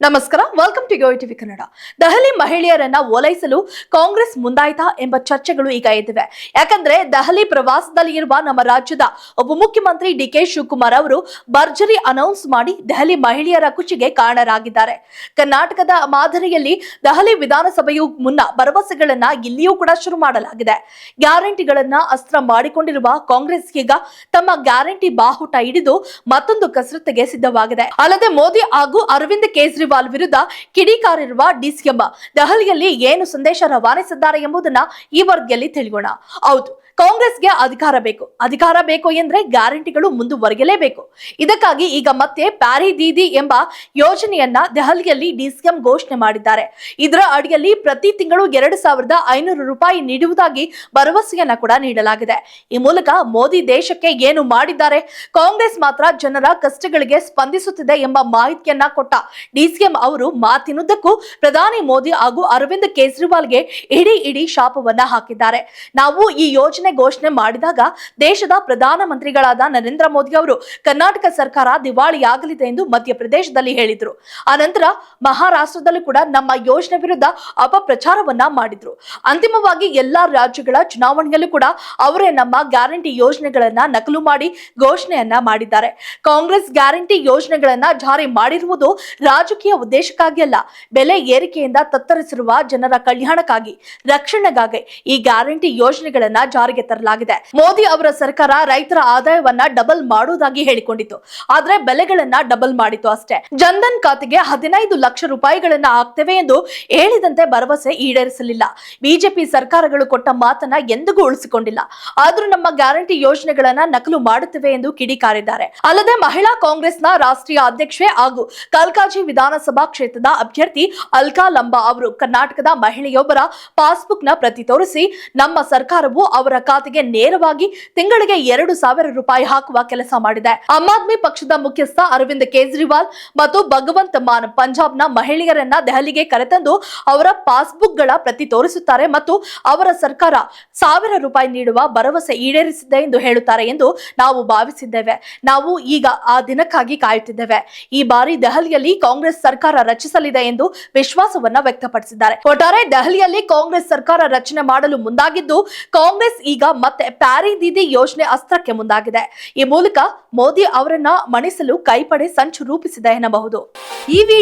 ನಮಸ್ಕಾರ welcome to TV Kannada Delhi ಮಹಿಳೆಯರನ್ನ ಓಲೈಸಲು ಕಾಂಗ್ರೆಸ್ ಮುಂದಾಯ್ತಾ ಎಂಬ ಚರ್ಚೆಗಳು ಈಗ ಇದ್ದಿವೆ ಯಾಕಂದ್ರೆ ದೆಹಲಿ ಪ್ರವಾಸದಲ್ಲಿ ಇರುವ ನಮ್ಮ ರಾಜ್ಯದ ಉಪಮುಖ್ಯಮಂತ್ರಿ ಡಿ ಕೆ ಶಿವಕುಮಾರ್ ಅವರು ಭರ್ಜರಿ ಅನೌನ್ಸ್ ಮಾಡಿ ದೆಹಲಿ ಮಹಿಳೆಯರ ಖುಷಿಗೆ ಕಾರಣರಾಗಿದ್ದಾರೆ. ಕರ್ನಾಟಕದ ಮಾದರಿಯಲ್ಲಿ ದೆಹಲಿ ವಿಧಾನಸಭೆಯು ಮುನ್ನ ಭರವಸೆಗಳನ್ನ ಇಲ್ಲಿಯೂ ಕೂಡ ಶುರು ಮಾಡಲಾಗಿದೆ. ಗ್ಯಾರಂಟಿಗಳನ್ನ ಅಸ್ತ್ರ ಮಾಡಿಕೊಂಡಿರುವ ಕಾಂಗ್ರೆಸ್ ಈಗ ತಮ್ಮ ಗ್ಯಾರಂಟಿ ಬಾಹುಟ ಹಿಡಿದು ಮತ್ತೊಂದು ಕಸರತ್ತಿಗೆ ಸಿದ್ಧವಾಗಿದೆ. ಅಲ್ಲದೆ ಮೋದಿ ಹಾಗೂ ಅರವಿಂದ್ ಕೇಜ್ರಿವಾಲ್ ವಿರುದ್ಧ ಕಿಡಿಕಾರಿರುವ ಡಿಸಿಎಂ ದೆಹಲಿಯಲ್ಲಿ ಏನು ಸಂದೇಶ ರವಾನಿಸಿದ್ದಾರೆ ಎಂಬುದನ್ನ ಈ ವರದಿಯಲ್ಲಿ ತಿಳಿಯೋಣ. ಹೌದು ಕಾಂಗ್ರೆಸ್ಗೆ ಅಧಿಕಾರ ಬೇಕು. ಅಧಿಕಾರ ಬೇಕು ಎಂದ್ರೆ ಗ್ಯಾರಂಟಿಗಳು ಮುಂದುವರಿಯಲೇಬೇಕು. ಇದಕ್ಕಾಗಿ ಈಗ ಮತ್ತೆ ಪ್ಯಾರಿ ದೀದಿ ಎಂಬ ಯೋಜನೆಯನ್ನ ದೆಹಲಿಯಲ್ಲಿ ಡಿಸಿಎಂ ಘೋಷಣೆ ಮಾಡಿದ್ದಾರೆ. ಇದರ ಅಡಿಯಲ್ಲಿ ಪ್ರತಿ ತಿಂಗಳು ಎರಡು ಸಾವಿರದ ಐನೂರು ರೂಪಾಯಿ ನೀಡುವುದಾಗಿ ಭರವಸೆಯನ್ನ ಕೂಡ ನೀಡಲಾಗಿದೆ. ಈ ಮೂಲಕ ಮೋದಿ ದೇಶಕ್ಕೆ ಏನು ಮಾಡಿದ್ದಾರೆ? ಕಾಂಗ್ರೆಸ್ ಮಾತ್ರ ಜನರ ಕಷ್ಟಗಳಿಗೆ ಸ್ಪಂದಿಸುತ್ತಿದೆ ಎಂಬ ಮಾಹಿತಿಯನ್ನ ಕೊಟ್ಟ ಡಿಸಿಎಂ ಅವರು ಮಾತಿನುದ್ದಕ್ಕೂ ಪ್ರಧಾನಿ ಮೋದಿ ಹಾಗೂ ಅರವಿಂದ್ ಕೇಜ್ರಿವಾಲ್ಗೆ ಇಡೀ ಇಡೀ ಶಾಪವನ್ನ ಹಾಕಿದ್ದಾರೆ. ನಾವು ಈ ಯೋಜನೆ ಘೋಷಣೆ ಮಾಡಿದಾಗ ದೇಶದ ಪ್ರಧಾನ ಮಂತ್ರಿಗಳಾದ ನರೇಂದ್ರ ಮೋದಿ ಅವರು, ಕರ್ನಾಟಕ ಸರ್ಕಾರ ದಿವಾಳಿಯಾಗಲಿದೆ ಎಂದು ಮಧ್ಯಪ್ರದೇಶದಲ್ಲಿ ಹೇಳಿದ್ರು. ಆನಂತರ ಮಹಾರಾಷ್ಟ್ರದಲ್ಲೂ ಕೂಡ ನಮ್ಮ ಯೋಜನೆ ವಿರುದ್ಧ ಅಪಪ್ರಚಾರವನ್ನ ಮಾಡಿದ್ರು. ಅಂತಿಮವಾಗಿ ಎಲ್ಲಾ ರಾಜ್ಯಗಳ ಚುನಾವಣೆಯಲ್ಲೂ ಕೂಡ ಅವರೇ ನಮ್ಮ ಗ್ಯಾರಂಟಿ ಯೋಜನೆಗಳನ್ನ ನಕಲು ಮಾಡಿ ಘೋಷಣೆಯನ್ನ ಮಾಡಿದ್ದಾರೆ. ಕಾಂಗ್ರೆಸ್ ಗ್ಯಾರಂಟಿ ಯೋಜನೆಗಳನ್ನ ಜಾರಿ ಮಾಡಿರುವುದು ರಾಜಕೀಯ ಉದ್ದೇಶಕ್ಕಾಗಿ ಅಲ್ಲ, ಬೆಲೆ ಏರಿಕೆಯಿಂದ ತತ್ತರಿಸಿರುವ ಜನರ ಕಲ್ಯಾಣಕ್ಕಾಗಿ, ರಕ್ಷಣೆಗಾಗಿ ಈ ಗ್ಯಾರಂಟಿ ಯೋಜನೆಗಳನ್ನ ಜಾರಿಗೆ ತರಲಾಗಿದೆ. ಮೋದಿ ಅವರ ಸರ್ಕಾರ ರೈತರ ಆದಾಯವನ್ನ ಡಬಲ್ ಮಾಡುವುದಾಗಿ ಹೇಳಿಕೊಂಡಿತ್ತು. ಆದ್ರೆ ಬೆಲೆಗಳನ್ನ ಡಬಲ್ ಮಾಡಿತು ಅಷ್ಟೇ. ಜನ್ಧನ್ ಖಾತೆಗೆ ಹದಿನೈದು ಲಕ್ಷ ರೂಪಾಯಿಗಳನ್ನ ಹಾಕ್ತೇವೆ ಎಂದು ಹೇಳಿದಂತೆ ಭರವಸೆ ಈಡೇರಿಸಲಿಲ್ಲ. ಬಿಜೆಪಿ ಸರ್ಕಾರಗಳು ಕೊಟ್ಟ ಮಾತನ್ನ ಎಂದಿಗೂ ಉಳಿಸಿಕೊಂಡಿಲ್ಲ. ಆದ್ರೂ ನಮ್ಮ ಗ್ಯಾರಂಟಿ ಯೋಜನೆಗಳನ್ನ ನಕಲು ಮಾಡುತ್ತವೆ ಎಂದು ಕಿಡಿಕಾರಿದ್ದಾರೆ. ಅಲ್ಲದೆ ಮಹಿಳಾ ಕಾಂಗ್ರೆಸ್ನ ರಾಷ್ಟ್ರೀಯ ಅಧ್ಯಕ್ಷೆ ಹಾಗೂ ಕಲ್ಕಾಜಿ ವಿಧಾನಸಭಾ ಕ್ಷೇತ್ರದ ಅಭ್ಯರ್ಥಿ ಅಲ್ಕಾ ಲಂಬಾ ಅವರು ಕರ್ನಾಟಕದ ಮಹಿಳೆಯೊಬ್ಬರ ಪಾಸ್ಬುಕ್ನ ಪ್ರತಿ ತೋರಿಸಿ ನಮ್ಮ ಸರ್ಕಾರವು ಅವರ ಖಾತೆಗೆ ನೇರವಾಗಿ ತಿಂಗಳಿಗೆ ಎರಡು ಸಾವಿರ ರೂಪಾಯಿ ಹಾಕುವ ಕೆಲಸ ಮಾಡಿದೆ. ಆಮ್ ಆದ್ಮಿ ಪಕ್ಷದ ಮುಖ್ಯಸ್ಥ ಅರವಿಂದ್ ಕೇಜ್ರಿವಾಲ್ ಮತ್ತು ಭಗವಂತ್ ಮಾನ್ ಪಂಜಾಬ್ನ ಮಹಿಳೆಯರನ್ನ ದೆಹಲಿಗೆ ಕರೆತಂದು ಅವರ ಪಾಸ್ಬುಕ್ಗಳ ಪ್ರತಿ ತೋರಿಸುತ್ತಾರೆ ಮತ್ತು ಅವರ ಸರ್ಕಾರ ಸಾವಿರ ರೂಪಾಯಿ ನೀಡುವ ಭರವಸೆ ಈಡೇರಿಸಿದೆ ಎಂದು ಹೇಳುತ್ತಾರೆ ಎಂದು ನಾವು ಭಾವಿಸಿದ್ದೇವೆ. ನಾವು ಈಗ ಆ ದಿನಕ್ಕಾಗಿ ಕಾಯುತ್ತಿದ್ದೇವೆ. ಈ ಬಾರಿ ದೆಹಲಿಯಲ್ಲಿ ಕಾಂಗ್ರೆಸ್ ಸರ್ಕಾರ ರಚಿಸಲಿದೆ ಎಂದು ವಿಶ್ವಾಸವನ್ನ ವ್ಯಕ್ತಪಡಿಸಿದ್ದಾರೆ. ಒಟ್ಟಾರೆ ದೆಹಲಿಯಲ್ಲಿ ಕಾಂಗ್ರೆಸ್ ಸರ್ಕಾರ ರಚನೆ ಮಾಡಲು ಮುಂದಾಗಿದ್ದು, ಕಾಂಗ್ರೆಸ್ ಈಗ ಮತ್ತೆ ಪ್ಯಾರಿ ದೀದಿ ಯೋಜನೆ ಅಸ್ತ್ರಕ್ಕೆ ಮುಂದಾಗಿದೆ. ಈ ಮೂಲಕ ಮೋದಿ ಅವರನ್ನ ಮಣಿಸಲು ಕೈಪಡೆ ಸಂಚು ರೂಪಿಸಿದೆ ಎನ್ನಬಹುದು. ಈ ವಿಡಿಯೋ